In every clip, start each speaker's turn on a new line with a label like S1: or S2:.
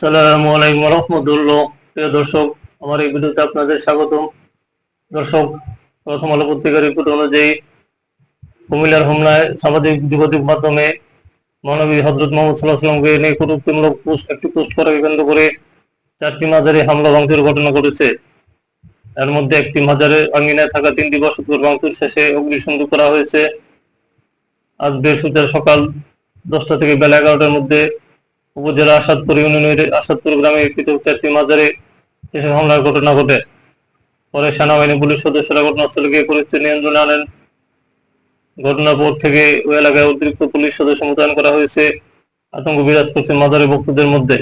S1: আসসালামু আলাইকুম রহমতুল্লাহ। প্রিয় দর্শক, আমার এই ভিডিওতে আপনাদের স্বাগতম। দর্শক, প্রথম আলো পত্রিকার রিপোর্ট অনুযায়ী কুমিল্লার হোমনায় সামাজিক যোগাযোগ মাধ্যমে মহানবী হজরত মোহাম্মদ সাল্লাহ সাল্লামকে নিয়ে কটুক্তিমূলক পোস্ট, একটি পোস্ট করাকে কেন্দ্র করে চারটি মাজারে হামলা, ভাঙচুর ঘটনা ঘটেছে। এর মধ্যে একটি মাজারের আঙ্গিনায় থাকা তিনটি বসতঘর ভাঙচুর শেষে অগ্নিসংযোগ করা হয়েছে। আজ বৃহস্পতিবার সকাল দশটা থেকে বেলা এগারোটার মধ্যে উপজেলা আসাদপুর ইউনিয়নের আসাদপুর গ্রামে পৃথক চারটি মাজারে এসব হামলার ঘটনা ঘটে। পরে সেনাবাহিনী পুলিশ সদস্যরা ঘটনাস্থলে গিয়ে পরিস্থিতি নিয়ন্ত্রণে আনেন। ঘটনার পর থেকে ওই এলাকায় অতিরিক্ত পুলিশ সদস্য মোতায়েন করা হয়েছে। আতঙ্ক বিরাজ করছে মাজারে ভক্তদের মধ্যে।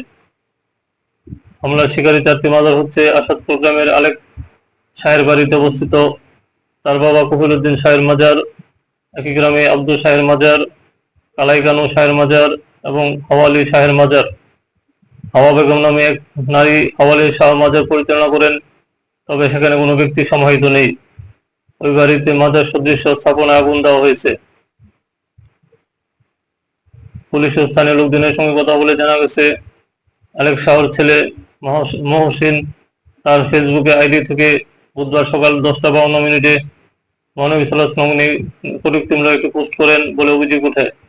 S1: হামলার শিকারী চারটি মাজার হচ্ছে আসাদপুর গ্রামের আলেক শাহের বাড়িতে অবস্থিত। তার বাবা কফিল উদ্দিন শাহের মাজার, একই গ্রামে আব্দুল শাহের মাজার, কালাইকানু শাহের মাজার এবং হাওয়ালি শাহের মাজার। হাওয়া বেগম নামে এক নারী হাওয়ালি শাহ মাজার পরিচালনা করেন, তবে সেখানে কোনো ব্যক্তি সমাহিত নেই। ওই বাড়িতে মাজার সদৃশ্য স্থাপনায় আগুন দেওয়া হয়েছে। পুলিশ ও স্থানীয় লোকজনের সঙ্গে কথা বলে জানা গেছে, আলেক শাহর ছেলে মহস- মহসিন তার ফেসবুকে আইডি থেকে বুধবার সকাল দশটা বাউন্ন মিনিটে মহানবী সাল্লাহ নিয়ে কটুক্তিমূলক একটি পোস্ট করেন বলে অভিযোগ ওঠে।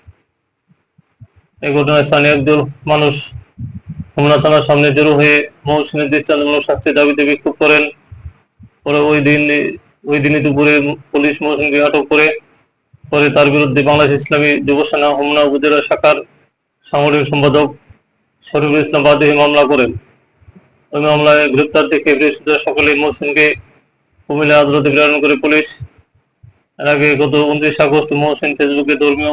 S1: এই ঘটনায় স্থানীয় একদল মানুষ হোমনা থানার সামনে জড়ো হয়ে মহসিনের দৃষ্টান্তমূলক শাস্তির দাবিতে বিক্ষোভ করেন। পরে ওই দিন, ওই দিনই দুপুরে পুলিশ মহসিনকে আটক করে, পরে তার বিরুদ্ধে বাংলাদেশ ইসলামী যুব সেনা হোমনা উপজেলা শাখার সাংগঠনিক সম্পাদক শরীফুল ইসলাম বাদী মামলা করেন। ওই মামলায় গ্রেপ্তার দেখে বৃহস্পতিবার সকালে মহসিনকে কুমিল্লা আদালতে প্রেরণ করে পুলিশ এর আগে গত উনত্রিশ আগস্ট মহসিন ফেসবুকে ধর্মীয়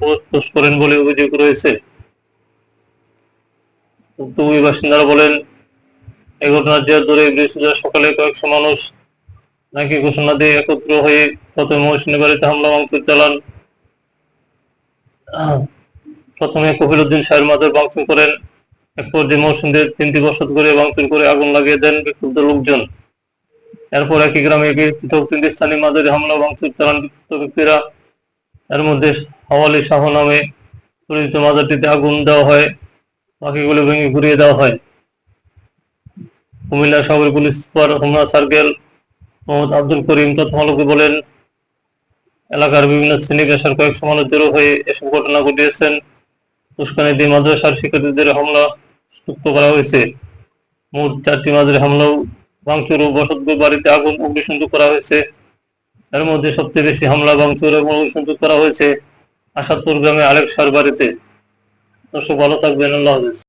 S1: পোস্ট পোস্ট করেন বলে অভিযোগ রয়েছে। বাসিন্দারা বলেন এই ঘটনার জের ধরে বৃহস্পতিবার সকালে কয়েকশো মানুষ নাকি ঘোষণা দিয়ে একত্র হয়ে প্রথমে মহসিনের বাড়িতে হামলা ভাঙচুর চালান। প্রথমে কফিল উদ্দিন শাহের মাজার ভাঙচুর করেন। এক পর্যায়ে তিনটি বসত করে ভাঙচুর করে আগুন লাগিয়ে দেন বিক্ষুব্ধ লোকজন। এরপর একই গ্রামে পৃথক তিনটি স্থানীয় মাঝারি হামলা ভাঙচুর চালান ব্যক্তিরা এর মধ্যে হাওয়ালি শাহ নামে পরিচিত মাজারটিতে আগুন দেওয়া হয়, বাকিগুলো ভেঙে ঘুরিয়ে দেওয়া হয়। কুমিল্লা শহরের police super Homna circle Mohammad Abdul Karim তথ্যমালকে বলেন, এলাকার বিভিন্ন শ্রেণি পেশার কয়েকশো মানুষ জড়ো হয়ে এসব ঘটনা ঘটিয়েছেন। উস্কানি দিয়ে মাদ্রাসার শিক্ষার্থীদের হামলা যুক্ত করা হয়েছে। মোট চারটি মাঝের হামলাও ভাঙচুর ও বসত বাড়িতে আগুন অগ্নিসংযোগ করা হয়েছে। এর মধ্যে সবচেয়ে বেশি হামলা, ভাঙচুর এবং অগ্নিসংযোগ করা হয়েছে আসাদপুর গ্রামে আলেক সার বাড়িতে। দর্শক, ভালো থাকবেন, আল্লাহ হাফিজ।